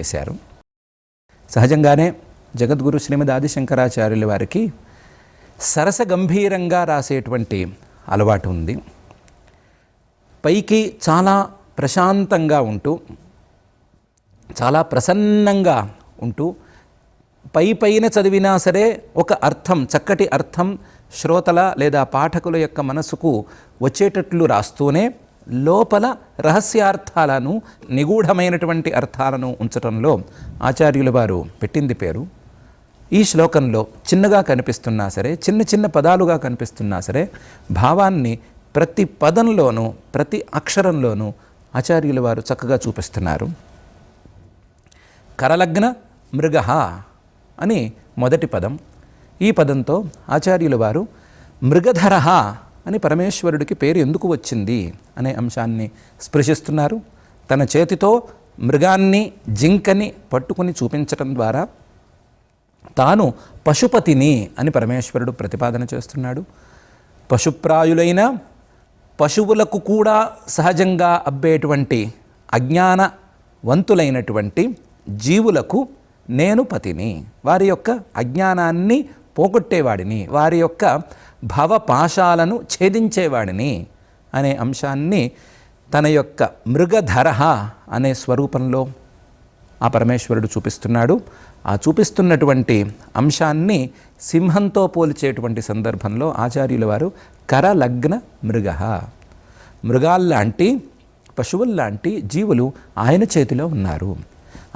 చేశారు. సహజంగానే జగద్గురు శ్రీమద్ ఆదిశంకరాచార్యుల వారికి సరస గంభీరంగా రాసేటువంటి అలవాటు ఉంది. పైకి చాలా ప్రశాంతంగా ఉంటూ చాలా ప్రసన్నంగా ఉంటూ పై పైన చదివినా సరే ఒక అర్థం చక్కటి అర్థం శ్రోతల లేదా పాఠకుల యొక్క మనసుకు వచ్చేటట్లు రాస్తూనే లోపల రహస్యార్థాలను నిగూఢమైనటువంటి అర్థాలను ఉంచటంలో ఆచార్యుల వారు పెట్టింది పేరు. ఈ శ్లోకంలో చిన్నగా కనిపిస్తున్నా సరే చిన్న చిన్న పదాలుగా కనిపిస్తున్నా సరే భావాన్ని ప్రతి పదంలోనూ ప్రతి అక్షరంలోనూ ఆచార్యుల వారు చక్కగా చూపిస్తున్నారు. కరలగ్న మృగ అని మొదటి పదం. ఈ పదంతో ఆచార్యుల వారు మృగధర అని పరమేశ్వరుడికి పేరు ఎందుకు వచ్చింది అనే అంశాన్ని స్పృశిస్తున్నారు. తన చేతితో మృగాన్ని జింకని పట్టుకుని చూపించటం ద్వారా తాను పశుపతిని అని పరమేశ్వరుడు ప్రతిపాదన చేస్తున్నాడు. పశుప్రాయులైన పశువులకు కూడా సహజంగా అబ్బేటువంటి అజ్ఞానవంతులైనటువంటి జీవులకు నేను పతిని. వారి యొక్క అజ్ఞానాన్ని పోగొట్టేవాడిని. వారి యొక్క భవపాశాలను ఛేదించేవాడిని అనే అంశాన్ని తన యొక్క మృగధరహ అనే స్వరూపంలో ఆ పరమేశ్వరుడు చూపిస్తున్నాడు. ఆ చూపిస్తున్నటువంటి అంశాన్ని సింహంతో పోల్చేటువంటి సందర్భంలో ఆచార్యుల వారు కరలగ్న మృగ మృగాల్లాంటి పశువుల్లాంటి జీవులు ఆయన చేతిలో ఉన్నారు.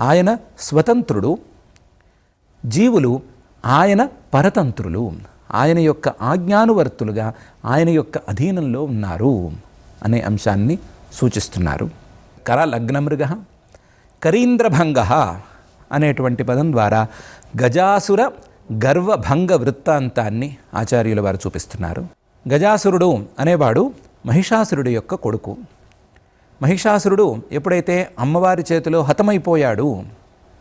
ఆయన స్వతంత్రుడు జీవులు ఆయన పరతంత్రులు. ఆయన యొక్క ఆజ్ఞానువర్తులుగా ఆయన యొక్క అధీనంలో ఉన్నారు అనే అంశాన్ని సూచిస్తున్నారు. కర లగ్నమృగ కరీంద్రభంగ అనేటువంటి పదం ద్వారా గజాసుర గర్వభంగ వృత్తాంతాన్ని ఆచార్యుల వారు చూపిస్తున్నారు. గజాసురుడు అనేవాడు మహిషాసురుడి యొక్క కొడుకు. మహిషాసురుడు ఎప్పుడైతే అమ్మవారి చేతిలో హతమైపోయాడు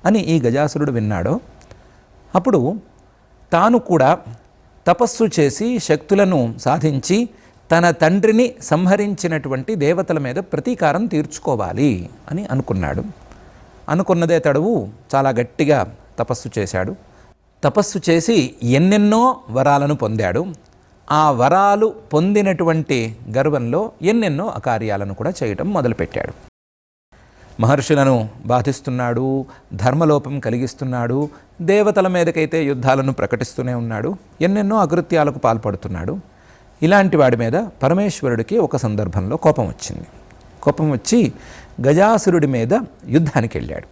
అని ఈ గజాసురుడు విన్నాడో అప్పుడు తాను కూడా తపస్సు చేసి శక్తులను సాధించి తన తండ్రిని సంహరించినటువంటి దేవతల మీద ప్రతీకారం తీర్చుకోవాలి అని అనుకున్నాడు. అనుకున్నదే తడువు చాలా గట్టిగా తపస్సు చేశాడు. తపస్సు చేసి ఎన్నెన్నో వరాలను పొందాడు. ఆ వరాలు పొందినటువంటి గర్వంలో ఎన్నెన్నో అకార్యాలను కూడా చేయటం మొదలుపెట్టాడు. మహర్షులను బాధిస్తున్నాడు ధర్మలోపం కలిగిస్తున్నాడు దేవతల మీదకైతే యుద్ధాలను ప్రకటిస్తూనే ఉన్నాడు ఎన్నెన్నో అకృత్యాలకు పాల్పడుతున్నాడు. ఇలాంటి వాడి మీద పరమేశ్వరుడికి ఒక సందర్భంలో కోపం వచ్చింది. కోపం వచ్చి గజాసురుడి మీద యుద్ధానికి వెళ్ళాడు.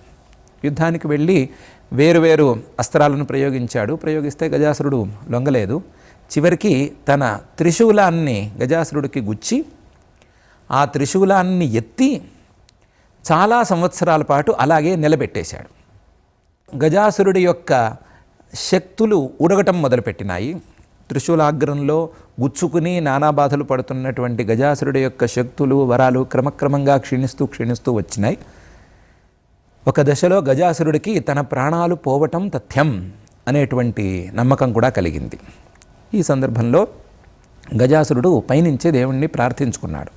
యుద్ధానికి వెళ్ళి వేరువేరు అస్త్రాలను ప్రయోగించాడు. ప్రయోగిస్తే గజాసురుడు లొంగలేదు. చివరికి తన త్రిశూలాన్ని గజాసురుడికి గుచ్చి ఆ త్రిశూలాన్ని ఎత్తి చాలా సంవత్సరాల పాటు అలాగే నిలబెట్టేశాడు. గజాసురుడి యొక్క శక్తులు ఉడగటం మొదలుపెట్టినాయి. త్రిశూలాగ్రంలో గుచ్చుకుని నానా బాధలు పడుతున్నటువంటి గజాసురుడి యొక్క శక్తులు వరాలు క్రమక్రమంగా క్షీణిస్తూ క్షీణిస్తూ వచ్చినాయి. ఒక దశలో గజాసురుడికి తన ప్రాణాలు పోవటం తథ్యం అనేటువంటి నమ్మకం కూడా కలిగింది. ఈ సందర్భంలో గజాసురుడు పైనుంచే దేవుణ్ణి ప్రార్థించుకున్నాడు.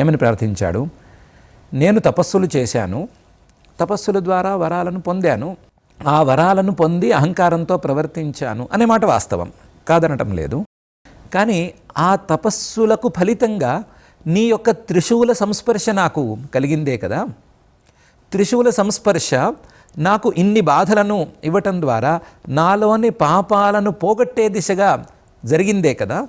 ఏమని ప్రార్థించాడు? నేను తపస్సులు చేశాను తపస్సుల ద్వారా వరాలను పొందాను ఆ వరాలను పొంది అహంకారంతో ప్రవర్తించాను అనే మాట వాస్తవం. కాదనటం లేదు. కానీ ఆ తపస్సులకు ఫలితంగా నీ యొక్క త్రిశూల సంస్పర్శ నాకు కలిగిందే కదా. త్రిశూల సంస్పర్శ నాకు ఇన్ని బాధలను ఇవ్వటం ద్వారా నాలోని పాపాలను పోగొట్టే దిశగా జరిగిందే కదా.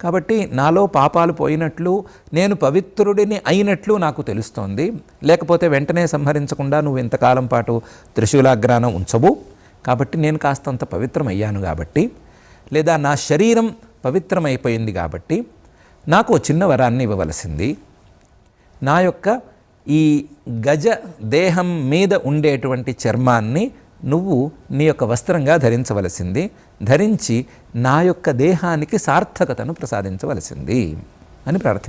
కాబట్టి నాలో పాపాలు పోయినట్లు నేను పవిత్రుడిని అయినట్లు నాకు తెలుస్తోంది. లేకపోతే వెంటనే సంహరించకుండా నువ్వు ఇంతకాలం పాటు త్రిశూలాగ్రానం ఉంచవు కాబట్టి నేను కాస్తంత పవిత్రమయ్యాను కాబట్టి లేదా నా శరీరం పవిత్రమైపోయింది కాబట్టి నాకు ఓ చిన్న వరాన్ని ఇవ్వవలసింది. నా యొక్క ఈ గజ దేహం మీద ఉండేటువంటి చర్మాన్ని నువ్వు నీ యొక్క వస్త్రంగా ధరించవలసింది. ధరించి నా యొక్క దేహానికి సార్థకతను ప్రసాదించవలసింది అని ప్రార్థి